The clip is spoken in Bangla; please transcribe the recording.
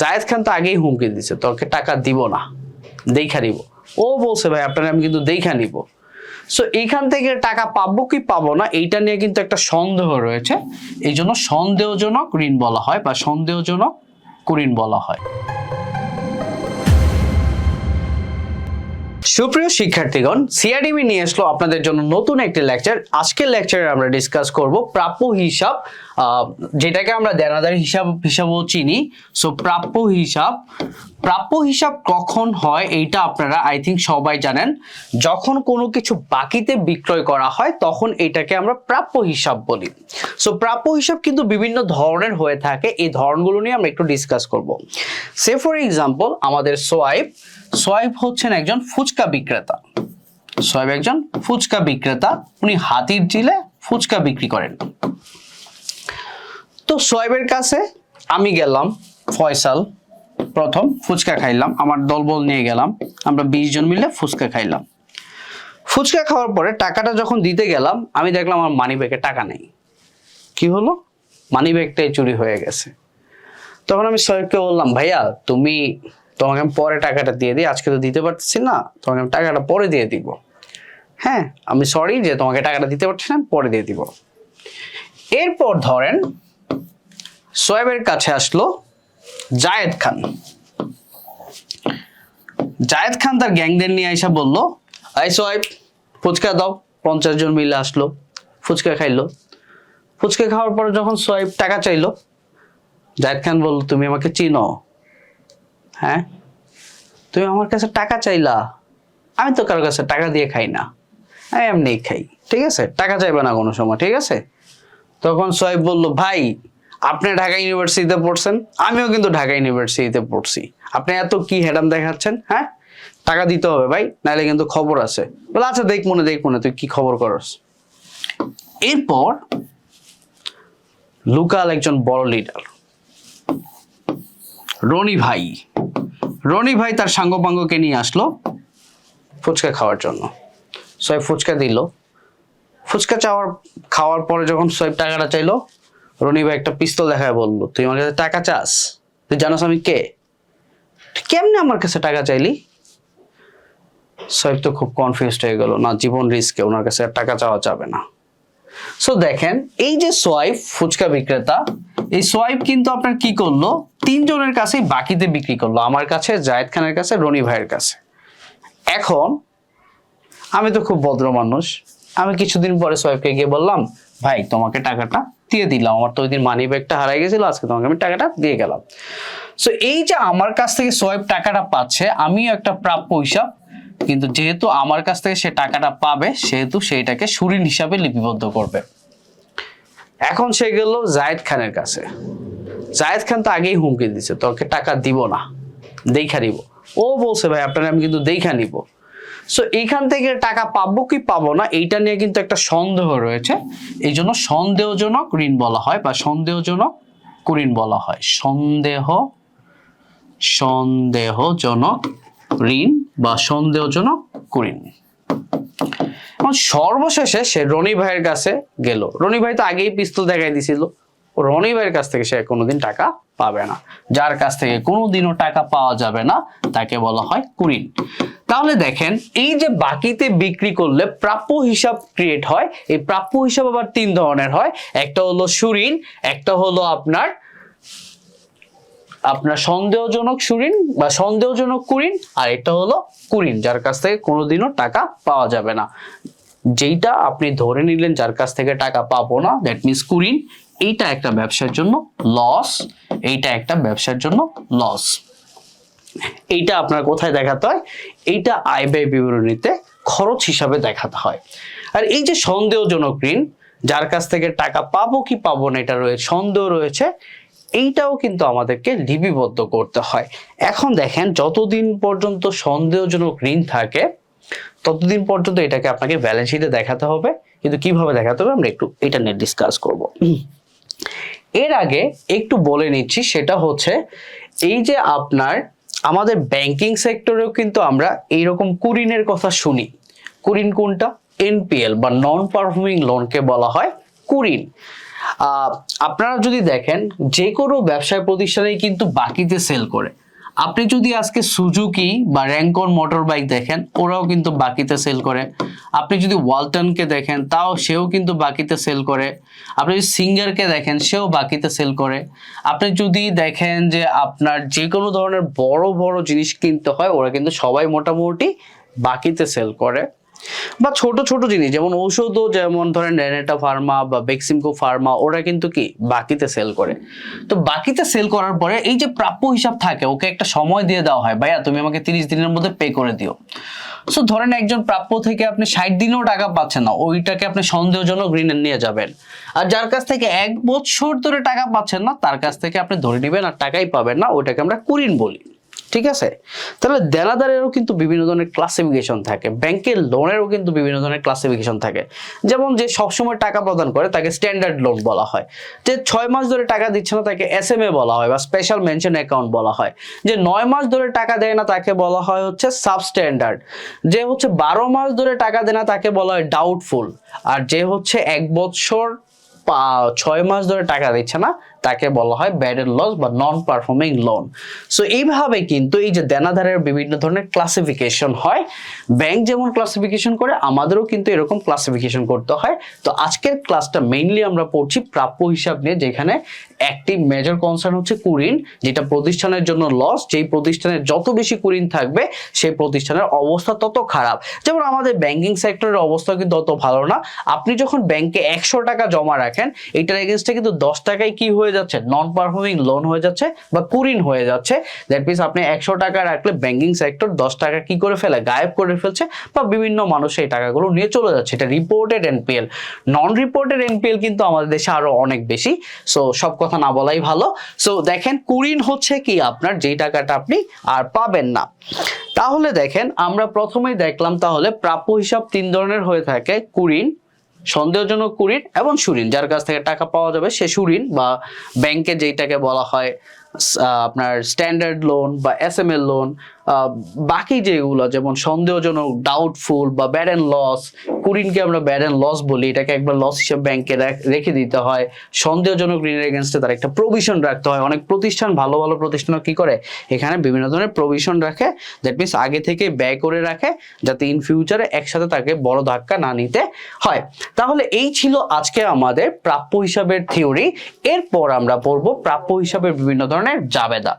জায়েদ খান তো আগেই হুমকি দিছে, তোকে টাকা দিব না, দেখা নিব। ও বলছে, ভাই আপনারা আমি কিন্তু দেখা নিব। সো এইখান থেকে টাকা পাবো কি পাবো না, এইটা নিয়ে কিন্তু একটা সন্দেহ রয়েছে। এই জন্য সন্দেহজনক ঋণ বলা হয় বা সন্দেহজনক কুঋণ বলা হয়। সুপ্রিয় শিক্ষার্থীগণ সিআরডিবি নিয়ে আসলো আপনাদের জন্য নতুন একটি লেকচার আজকের লেকচারে আমরা ডিসকাস করব প্রাপ্য হিসাব যেটাকে আমরা দেনাদার হিসাব হিসাবেও চিনি। সো প্রাপ্য হিসাব প্রাপ্য হিসাব কখন হয় এইটা আপনারা আই থিঙ্ক সবাই জানেন। যখন কোনো কিছু বাকিতে বিক্রয় করা হয়, তখন এটাকে আমরা প্রাপ্য হিসাব বলি। সো প্রাপ্য হিসাব কিন্তু বিভিন্ন ধরনের হয়ে থাকে। এই ধরনগুলো নিয়ে আমরা একটু ডিসকাস করব। সে ফর এক্সাম্পল আমাদের সোয়াইপ সোয়াইপ হচ্ছেন একজন ফুচকা বিক্রেতা। সোয়াইপ একজন ফুচকা বিক্রেতা। উনি হাতির জিলে ফুচকা বিক্রি করেন। তো সোয়াইবের কাছে আমি গেলাম ফয়সাল। প্রথম ফুচকা খাইলাম, আমার দলবল নিয়ে গেলাম। আমরা বিশ জন মিলে ফুচকা খাইলাম। ফুচকা খাওয়ার পরে টাকাটা যখন দিতে গেলাম, আমি দেখলাম আমার মানি ব্যাগে টাকা নেই। কি হলো? মানি ব্যাগটাই চুরি হয়ে গেছে। তখন আমি সোহেবকে বললাম, ভাইয়া, তুমি তোমাকে আমি পরে টাকাটা দিয়ে দিই। আজকে তো দিতে পারতেছি না, তোমাকে আমি টাকাটা পরে দিয়ে দিব। হ্যাঁ আমি সরি যে তোমাকে টাকাটা দিতে পারছি না পরে দিয়ে দিব। এরপর ধরেন সোয়েবের কাছে আসলো জায়েদ খান। জায়েদ খান তার গ্যাংদের নিয়ে এসে বলল আই সোয়েব, ফুচকা দাও। পঞ্চাশ জন মিলে আসলো, ফুচকা খাইলো। ফুচকা খাওয়ার পরে যখন সোয়েব টাকা চাইলো, জায়েদ খান বলল, তুমি আমাকে চিনো। হ্যাঁ? তুমি আমার কাছে টাকা চাইলা? আমি তো কারোর কাছে টাকা দিয়ে খাই না। আমি এমনি খাই, ঠিক আছে? টাকা চাইবে না কোনো সময়, ঠিক আছে? তখন সোহেব বলল, ভাই, আপনি ঢাকা ইউনিভার্সিটিতে পড়ছেন? আমিও কিন্তু ঢাকা ইউনিভার্সিটিতে পড়ছি। আপনি এত কি হেডাম দেখাচ্ছেন হ্যাঁ? টাকা দিতে হবে ভাই, নাহলে কিন্তু খবর আছে। বলে আচ্ছা দেখ মনে দেখ মনে, তুই কি খবর করস? এরপর লুকাল একজন বড় লিডার রনি ভাই রনি ভাই তার সাঙ্গপাঙ্গকে নিয়ে আসলো ফুচকা খাওয়ার জন্য। সোয়েব ফুচকা দিল। ফুচকা চাওয়ার, খাওয়ার পরে যখন সোয়েব টাকাটা চাইলো, রনি ভাই একটা পিস্তল দেখায় বলল, তুই আমার কাছে টাকা চাস? তুই জানোস আমি কে? কেমনে আমার কাছে টাকা চাইলি? সোয়েব তো খুব কনফিউজড হয়ে গেল, না, জীবন রিস্কে, ওনার কাছে টাকা চাওয়া যাবে না। সো দেখেন, এই যে সোয়াইপ ফুচকা বিক্রেতা এই সোয়াইপ কিন্তু আপনার কি করল? তিনজনের কাছেই বাকিতে বিক্রি করল। আমার কাছে, জায়েদ খানের কাছে, রনি ভাইয়ের কাছে। এখন, আমি তো খুব ভদ্র মানুষ। আমি কিছুদিন পরে সোয়াইপকে গিয়ে বললাম, ভাই, তোমাকে টাকাটা দিয়ে দিলাম। আমার তো ওই দিন মানি ব্যাগটা হারাই গেছিল, আজকে তোমাকে আমি টাকাটা দিয়ে গেলাম। সো এই যে আমার কাছ থেকে সোয়াইপ টাকাটা পাচ্ছে, আমিও একটা প্রাপ্য হিসাব। কিন্তু যেহেতু আমার কাছ থেকে সে টাকাটা পাবে, সেহেতু সেইটাকে সুরিন হিসাবে লিপিবদ্ধ করবে। এখন সে গেল জায়েদ খানের কাছে। জায়েদ খান তো আগেই হুমকি দিছে, তোকে টাকা দিব না, দেখা নিব। ও বলছে, ভাই, আপনারা আমি কিন্তু দেখা নিব। সো এইখান থেকে টাকা পাবো কি পাবো না, এইটা নিয়ে কিন্তু একটা সন্দেহ রয়েছে। এই জন্য সন্দেহজনক ঋণ বলা হয়, বা সন্দেহজনক কুঋণ বলা হয়। সন্দেহ, সন্দেহজনক ঋণ বা সন্দেহজনক কুঋণ এখন সর্বশেষে সে রনি ভাইয়ের কাছে গেল। রনি ভাই তো আগেই পিস্তল দেখাই দিছিল। রনি ভাইয়ের কাছ থেকে সে কোনোদিন টাকা পাবে না। যার কাছ থেকে কোনোদিনও টাকা পাওয়া যাবে না, তাকে বলা হয় কুরিন। তাহলে দেখেন, এই যে বাকিতে বিক্রি করলে প্রাপ্য হিসাব ক্রিয়েট হয়। এই প্রাপ্য হিসাব আবার তিন ধরনের হয়। একটা হলো সুরিন, একটা হলো আপনার আপনার সন্দেহজনক সুরিন বা সন্দেহজনক কুরিন, আর এটা হলো কুরিন, যার কাছ থেকে কোনোদিনও টাকা পাওয়া যাবে না। যেইটা আপনি ধরে নিলেন যার কাছ থেকে টাকা পাবো না দ্যাট মিনস কুরিন, এইটা একটা ব্যবসার জন্য লস এইটা একটা ব্যবসার জন্য লস এইটা আপনার কোথায় দেখাতে হয়? এইটা আয় ব্যয় বিবরণীতে খরচ হিসাবে দেখাতে হয়। আর এই যে সন্দেহজনক ঋণ, যার কাছ থেকে টাকা পাবো কি পাবো না, এটা রয়েছে সন্দেহ রয়েছে এইটাও কিন্তু আমাদেরকে লিপিবদ্ধ করতে হয়। এখন দেখেন, যতদিন পর্যন্ত সন্দেহজনক ঋণ থাকে, ততদিন পর্যন্ত এটাকে আপনাকে ব্যালেন্স শিটে দেখাতে হবে। কিন্তু কীভাবে দেখাতে হবে? আমরা একটু এটা নিয়ে ডিসকাস করব। এর আগে একটু বলে নিচ্ছি, সেটা হচ্ছে এই যে আপনার আমাদের ব্যাংকিং সেক্টরেও কিন্তু আমরা এইরকম কুরিনের কথা শুনি। কুরিন কোনটা? এনপিএল বা নন পারফর্মিং লোনকে বলা হয় কুরিন। আপনারা যদি দেখেন যে কোনো ব্যবসায় প্রতিষ্ঠানেই কিন্তু বাকিতে সেল করে। আপনি যদি আজকে সুজুকি বা র্যাঙ্কন মোটর বাইক দেখেন, ওরাও কিন্তু বাকিতে সেল করে। আপনি যদি ওয়ালটনকে দেখেন, তাও সেও কিন্তু বাকিতে সেল করে। আপনি যদি সিঙ্গারকে দেখেন, সেও বাকিতে সেল করে। আপনি যদি দেখেন যে আপনার যে কোনো ধরনের বড় বড় জিনিস কিনতে হয়, ওরা কিন্তু সবাই মোটামুটি বাকিতে সেল করে। বা ছোট ছোট জিনিস, যেমন ঔষধও, যেমন ধরেন রেনেটা ফার্মা বা বেক্সিমকো ফার্মা, ওরা কিন্তু কি বাকিতে সেল করে। তো বাকিতে সেল করার পরে এই যে প্রাপ্য হিসাব থাকে, ওকে একটা সময় দিয়ে দেওয়া হয়, ভাইয়া, তুমি আমাকে তিরিশ দিনের মধ্যে পে করে দিও। সো ধরেন একজন প্রাপ্য থেকে আপনি ষাট দিনেও টাকা পাচ্ছেন না, ওইটাকে আপনি সন্দেহজনক ঋণে নিয়ে যাবেন। আর যার কাছ থেকে এক বছর ধরে টাকা পাচ্ছেন না, তার কাছ থেকে আপনি ধরে নেবেন আর টাকাই পাবেন না, ওইটাকে আমরা কুরিন বলি। ঠিক আছে? তাহলে দেনাদারেরও কিন্তু বিভিন্ন ধরনের ক্লাসিফিকেশন থাকে ব্যাংকের লোনেরও কিন্তু বিভিন্ন ধরনের ক্লাসিফিকেশন থাকে। যেমন যে সবসময় টাকা প্রদান করে, তাকে স্ট্যান্ডার্ড লোন বলা হয়। যে ছয় মাস ধরে টাকা দিচ্ছে না, তাকে এস এম এ বলা হয় বা স্পেশাল মেনশন অ্যাকাউন্ট বলা হয়। যে নয় মাস ধরে টাকা দেয় না, তাকে বলা হয় হচ্ছে সাবস্ট্যান্ডার্ড যে হচ্ছে বারো মাস ধরে টাকা দেয় না, তাকে বলা হয় ডাউটফুল আর যে হচ্ছে এক বছর ছয় মাস ধরে টাকা দিচ্ছে না তাকে বলা হয় ব্যাডের লস বা নন পারফর্মিং লোন সো এইভাবে কিন্তু এই যে দেনাধারের বিভিন্ন ধরনের ক্লাসিফিকেশন হয় ব্যাংক যেমন ক্লাসিফিকেশন করে, আমাদেরও কিন্তু এরকম ক্লাসিফিকেশন করতে হয়। তো, আজকের ক্লাসটা মেইনলি আমরা পড়ছি প্রাপ্য হিসাব নিয়ে, যেখানে একটি মেজর কনসার্ন হচ্ছে কুরিন, যেটা প্রতিষ্ঠানের জন্য লস যেই প্রতিষ্ঠানের যত বেশি কুরিন থাকবে, সেই প্রতিষ্ঠানের অবস্থা তত খারাপ। যেমন আমাদের ব্যাংকিং সেক্টরের অবস্থা কিন্তু অত ভালো না। আপনি যখন ব্যাংকে একশো টাকা জমা রাখেন, এটার এগেনস্টে কিন্তু দশ টাকায় কি হয়ে যাচ্ছে নন পারফর্মিং লোন হয়ে যাচ্ছে বা কুরিন হয়ে যাচ্ছে। দ্যাট মিনস আপনি একশো টাকা রাখলে ব্যাংকিং সেক্টর দশ টাকা কি করে ফেলে? গায়েব করে ফেলছে বা বিভিন্ন মানুষ এই টাকাগুলো নিয়ে চলে যাচ্ছে। এটা reported NPL non reported NPL কিন্তু আমাদের দেশে আরও অনেক বেশি। সো সব কথা না বলাই ভালো। সো দেখেন, কুরিন হচ্ছে কি? আপনার যেই টাকাটা আপনি আর পাবেন না। তাহলে দেখেন, আমরা প্রথমেই দেখলাম তাহলে প্রাপ্য হিসাব তিন ধরনের হয়ে থাকে। কুরিন সন্দেহজনক কুরিন এবং সুরিন, যার কাছ থেকে টাকা পাওয়া যাবে সে সুরিন বা ব্যাংকে যেইটাকে বলা হয় আপনার স্ট্যান্ডার্ড লোন বা এস এম এল লোন বাকি যেগুলো, যেমন সন্দেহজনক ডাউটফুল বা ব্যাড লস কুরিনকে আমরা ব্যাড অ্যান্ড লস বলি, এটাকে একবার লস হিসেবে ব্যাংকে রেখে দিতে হয়। সন্দেহজনক ঋণের এগেনস্টে তার একটা প্রভিশন রাখতে হয়। অনেক প্রতিষ্ঠান ভালো ভালো প্রতিষ্ঠান কি করে? এখানে বিভিন্ন ধরনের প্রভিশন রাখে। দ্যাট মিনস আগে থেকে ব্যয় করে রাখে, যাতে ইন ফিউচারে একসাথে তাকে বড় ধাক্কা না নিতে হয়। তাহলে এই ছিল আজকে আমাদের প্রাপ্য হিসাবের থিওরি এরপর আমরা পড়ব প্রাপ্য হিসাবের বিভিন্ন ধরনের জাবেদা।